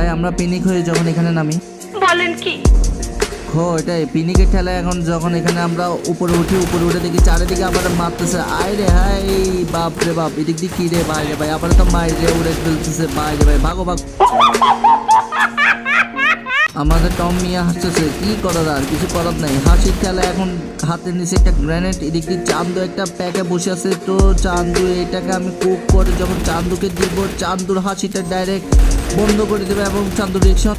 ভাই আমরা পিনিক হয়ে যখন এখানে নামি। বলেন কি? হো এটাই। পিনিকের ঠেলা এখন যখন এখানে আমরা উপরে উঠি উপরে উঠে দেখি চারিদিকে আবার মারতেছে। আয় রে হাই বাপ রে বাপ এদিক দিয়ে কি রে বাইরে ভাই আবার তো মাইরে উড়ে ফেলতেছে ভাই রে ভাই ভাগো ভাগ। আমাদের টম মিয়া হাসতেছে কি করার আর? কিছু করার নাই। হাসির খেলা এখন হাতের নিচে একটা গ্রেনেড এদিক দিয়ে চান্দু একটা প্যাকে বসে আছে। তো চান্দু এটাকে আমি কুক করে যখন চান্দুকে দিব চান্দুর হাসিটা ডাইরেক্ট বন্ধ করে দেবে এবং চান্দুর রিয়েকশন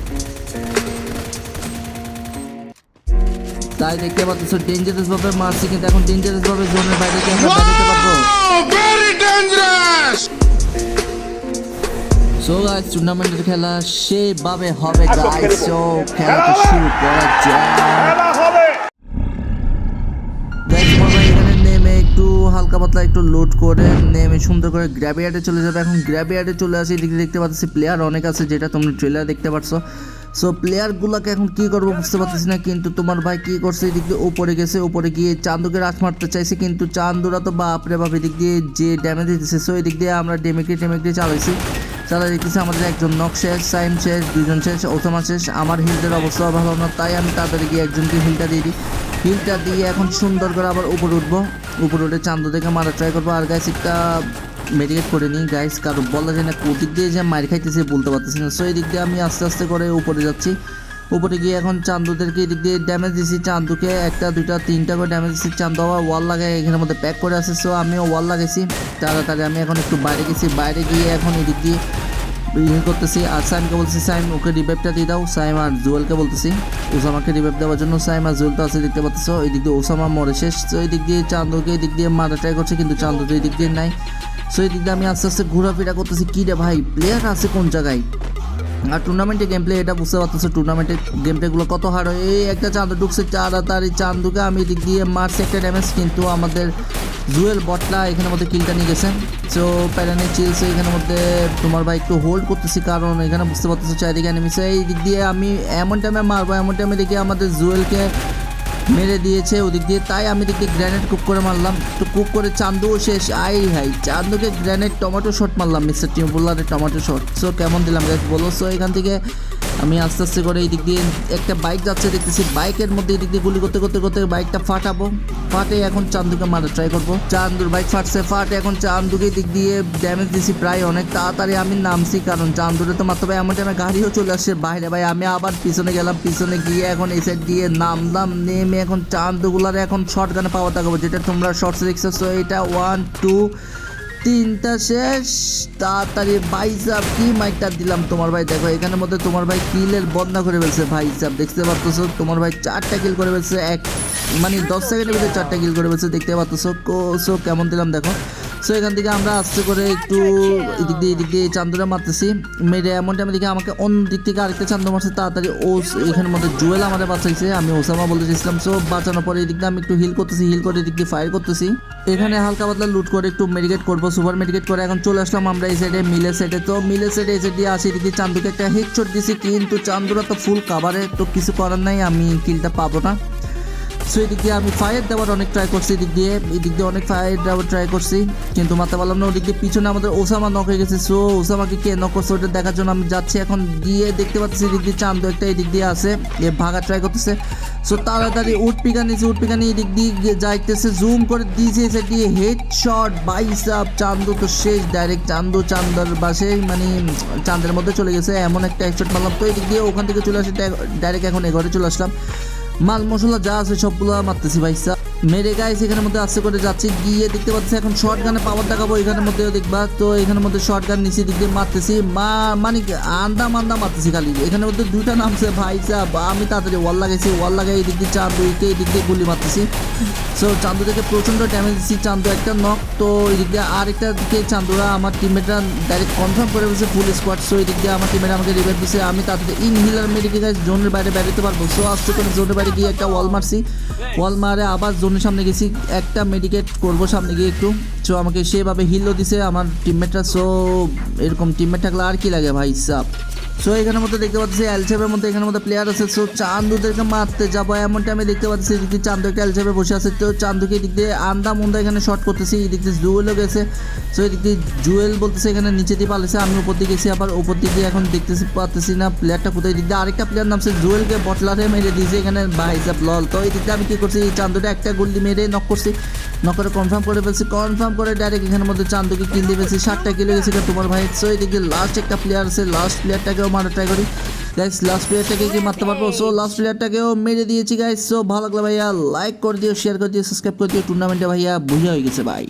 তাই দেখতে পাচ্ছ ডেঞ্জারাস ভাবে মারছি কিন্তু এখন ডেঞ্জারাস ভাবে জোনের বাইরে কি আমরা বেরোতে পারব! সো গাইস টুর্নামেন্টের খেলা সেভাবে হবে গাইস সো খেলাটা শুরু করা যাক। গাইস তোমরা এখানে নেমে একটু হালকা পাতলা একটু লোড করে নেমে সুন্দর করে গ্র্যাবিয়ার্ডে চলে যাবে। এখন গ্র্যাবিয়ার্ডে চলে আসি এদিকে দেখতে পাচ্ছি প্লেয়ার অনেক আছে যেটা তোমরা ট্রেলার দেখতে পাচ্ছ সো প্লেয়ারগুলোকে এখন কি করব বুঝতে পারতেছি না কিন্তু তোমার ভাই কি করছে এদিক দিয়ে উপরে গেছে উপরে গিয়ে চান্দুকে রাজ মারতে চাইছে কিন্তু চান্দুরা তো বাপরে বাপ এদিক দিয়ে যে ড্যামেজ দিতেছে সো এদিক দিয়ে আমরা ডেমেকে টেমেকে চালাইছি। চালাই দেখতেছে আমাদের একজন নক শেষ, সাইম শেষ দুজন শেষ, ওসামা শেষ। আমার হিলটার অবস্থা ভালো না, তাই আমি তাড়াতাড়ি গিয়ে একজনকে হিলটা দিয়ে দিই। হিলটা দিয়ে এখন সুন্দর করে আবার উপরে উঠবো। উপরে উঠে চান্দ দেখে মারা ট্রাই করব। আর গাইস একটা মেডিকেট করে নিই। গাইস কারও বলা যায় না কোদিক দিয়ে যে মার খাইতেছে, বলতে পারতেছি না। সো এই দিক দিয়ে আমি আস্তে আস্তে করে উপরে যাচ্ছি। উপরে গিয়ে এখন চান্দুদেরকে এদিক দিয়ে ড্যামেজ দিছি। চান্দুকে একটা, দুইটা, তিনটা করে ড্যামেজ দিচ্ছি চান্দু আবার ওয়াল লাগায়, এখানের মধ্যে প্যাক করে আছে। সো আমিও ওয়াল লাগাইছি। তাড়াতাড়ি আমি এখন একটু বাইরে গেছি। বাইরে গিয়ে এখন এদিক দিয়ে ইয়ে করতেছি। আর সাইমকে বলতেছি সাইম ওকে রিভাইভটা দিয়ে দাও। সাইম আর জুয়েলকে বলতেছি, ওসামাকে রিভাইভ দেওয়ার জন্য সাইম আর জুয়েল তো আছে, দেখতে পাচ্ছ? এই দিক দিয়ে ওসামা মরে শেষ। তো এই দিক দিয়ে চান্দুকে এই দিক দিয়ে মারা ট্রাই করছে, কিন্তু চান্দু তো এই দিক দিয়ে নাই। সো এই দিক দিয়ে আমি আস্তে আস্তে ঘোরাফেরা করতেছি, কী রে ভাই? প্লেয়ার আছে কোন জায়গায়? আর টুর্নামেন্টে গেম প্লে এটা বুঝতে পারতেছে টুর্নামেন্টের গেম প্লেগুলো কত হার হয়। এই একটা চান্দু ঢুকছে চাঁদার এই চাঁদ ঢুকে আমি দিক দিয়ে মারছি একটা ড্যামেজ কিন্তু আমাদের জুয়েল বটলা এখানে মধ্যে কিলটা নিয়ে গেছে। সো প্যারানি চিলস এখানের মধ্যে তোমার ভাই একটু হোল্ড করতেছি, কারণ এখানে বুঝতে পারতেছো চারিদিকে এনিমিছে এই দিক দিয়ে আমি এমন টাইমে মারবো, এমন টাইমে দেখি আমাদের জুয়েলকে মেরে দিয়েছে ওদিক দিয়ে। তাই আমি দেখি গ্র্যানেড কুক করে মারলাম। তো কুক করে চান্দুও শেষ। আই হাই, চান্দুকে গ্র্যানেড টমেটো শট মারলাম মিস্টার টিমপুল্লারের টমেটো শট সো কেমন দিলাম বলো। সো এখান থেকে আমি আস্তে আস্তে করে এই দিক দিয়ে একটা বাইক যাচ্ছে, দেখতেছি বাইকের মধ্যে দিক দিয়ে গুলি করতে করতে করতে বাইকটা ফাটাবো। ফাটে এখন চান্দুকে মারা ট্রাই করব। চান্দুর বাইক ফাটছে, ফাটে এখন চান্দুকে দিক দিয়ে ড্যামেজ দিছি প্রায় অনেক। তাড়াতাড়ি আমি নামছি, কারণ চান্দুরে তো মাত্র ভাই এমন টাইমে গাড়িও চলে আসছে বাইরে। ভাই আমি আবার পিছনে গেলাম, পিছনে গিয়ে এখন এই সাইড দিয়ে নামলাম, নেমে এখন চান্দুগুলার এখন শর্ট গানে পাওয়া থাকব, যেটা তোমরা শর্টস দেখছ এটা ওয়ান টু তিনটা শেষ। তাড়াতাড়ি ভাই সাহেব কি মাইকটা দিলাম তোমার ভাই? দেখো, এখানের মধ্যে তোমার ভাই কিলের বন্ধা করে ফেলছে ভাই সাহেব দেখতে পাচ্ছ? তোমার ভাই চারটা কিল করে ফেলছে। এক মানে দশ সেকেন্ডের ভিতরে চারটা কিল করে ফেলছে। দেখতে পাচ্ছ? কেমন দিলাম দেখো। সো এখান থেকে আমরা আস্তে করে একটু এদিক দিয়ে এদিক দিয়ে চান্দুরা মারতেছি। মেরে এমন টাইমে দেখে আমাকে অন্য দিক থেকে আরেকটা চান্দু মারছে, তাড়াতাড়ি ও এখানের মধ্যে জুয়েল আমাদের বাঁচাইছে। আমি ওসামা বলতে চাইছিলাম সো বাঁচানোর পরে এদিক দিয়ে আমি একটু হিল করতেছি হিল করে এদিক দিয়ে ফায়ার করতেছি। এখানে হালকা পাতলা লুট করে একটু মেডিকেট করব সুপার মেডিকেট করে। এখন চলে আসলাম আমরা এই সাইডে মিলের সাইডে তো মিলের সাইডে এই সাইড দিয়ে আসি, এদিক দিয়ে চান্দুকে একটা হেডশট দিছি, কিন্তু চান্দুরা তো ফুল কাভারে তো কিছু করার নাই, আমি কিলটা পাবো না। সো এদিক দিয়ে আমি ফায়ার দেওয়ার অনেক ট্রাই করছি, এদিক দিয়ে এদিক দিয়ে অনেক ফায়ার দেওয়ার ট্রাই করছি, কিন্তু মারতে পারলাম না। ওদিক দিয়ে পিছনে আমাদের ওসামা নক হয়ে গেছে। সো ওসামাকে কে নক করছে ওটা দেখার জন্য আমি যাচ্ছি। এখন গিয়ে দেখতে পাচ্ছি এদিক দিয়ে চান্দু একটা এদিক দিয়ে আছে, এ ভাগা ট্রাই করতেছে। সো তাড়াতাড়ি উঠ পিকা নিয়েছে উঠ নিয়ে এদিক দিয়ে যাইতেছে। জুম করে দিয়েছে এসে দিয়ে হেড শট বাইসাপ চান্দু তো শেষ। ডাইরেক্ট চান্দু, চান্দার বাসে মানে চাঁদের মধ্যে চলে গেছে। এমন একটা হেডশট মারলাম। তো এদিক দিয়ে ওখান থেকে চলে আসে ডাইরেক্ট এখন এ ঘরে চলে আসলাম। মাল মশলা যা আছে সবগুলো মারতেছি ভাইসা মেরে গাইস এখানের মধ্যে আস্তে করে যাচ্ছি। গিয়ে দেখতে পাচ্ছি এখন শর্ট গানে পাওয়ার দেখাবো, এখানের মধ্যেও দেখবা। তো এখানের মধ্যে শর্ট গান নিচে দিক দিয়ে মারতেছি। মা মানে আন্দা মান্দা মারতেছি খালি। এখানের মধ্যে দুইটা নামছে, ভাই ভাইসা আমি তাড়াতাড়ি ওয়াল লাগাইছি ওয়াল লাগাই এই দিক দিয়ে চান্দু একে এই দিক দিয়ে গুলি মারতেছি। সো চান্দু থেকে প্রচণ্ড ড্যামেজ দিচ্ছি, চান্দু একটা নক তো এই দিক দিয়ে আরেকটা দিকে চান্দুরা আমার টিমমেটরা ডাইরেক্ট কনফার্ম করে ফেলছে ফুল স্কোয়াড সো এই দিক দিয়ে আমার টিমমেট আমাকে রিভাইভ দিচ্ছে আমি তাড়াতাড়ি ইনহিলার মেডিকে গাছ জোনের বাইরে বেরোতে পারব। সো আস্তে করে জোনের বাইরে গিয়ে একটা ওয়াল মারছি। ওয়াল মারে আবার জোনের সামনে গেছি, একটা মেডিকেট করব সামনে গিয়ে একটু। সো আমাকে সেভাবে হিলও দিছে, আমার টিমমেটরা সো এরকম টিমমেট থাকলে আর কি লাগে ভাই সাপ সো এখানের মধ্যে দেখতে পাচ্ছি এল শেপের মধ্যে এখানের মধ্যে প্লেয়ার আছে। সো চান্দুদেরকে মারতে যাব, এমনটা আমি দেখতে পাচ্ছি। এদিকে চান্দু একটা এল শেপে বসে আছে। তো চান্দুকে এদিক দিয়ে আন্দা মুন্দা এখানে শর্ট করতেছি। এদিক দিয়ে জুয়েলও গেছে। সো এদিক দিয়ে জুয়েল বলতেছে এখানে, নিচে দিয়ে পালিয়েছে আমি উপর দিকে গেছি, আবার উপর দিকে এখন দেখতেছি পাচ্তেছি না প্লেয়ারটা কোথায়। এদিক দিয়ে আরেকটা প্লেয়ার নামছে জুয়েলকে বটলারে মেরে দিয়েছে। এখানে ভাইসাব লল। তো এই দিক দিয়ে আমি কি করছি চান্দুটা একটা গুল্লি মেরে নক করছি। নক করে কনফার্ম করে ফেলছি কনফার্ম করে ডাইরেক্ট এখানের মধ্যে চান্দুকে কিল দিয়ে ফেলছি ষাটটা কিলো গেছে তোমার ভাই সো এদিকে লাস্ট একটা প্লেয়ার আছে লাস্ট প্লেয়ারটাকেও মারা ট্রাই করি। গাইস লাস্ট প্লেয়ারটাকে কি মারতে পারব? সো লাস্ট প্লেয়ারটাকেও মেরে দিয়েছি গাইস সো ভালো লাগল ভাইয়া লাইক করে দিও শেয়ার করে দিও সাবস্ক্রাইব করে দিও টুর্নামেন্টে ভাইয়া বুঝে হয়ে গেছে ভাই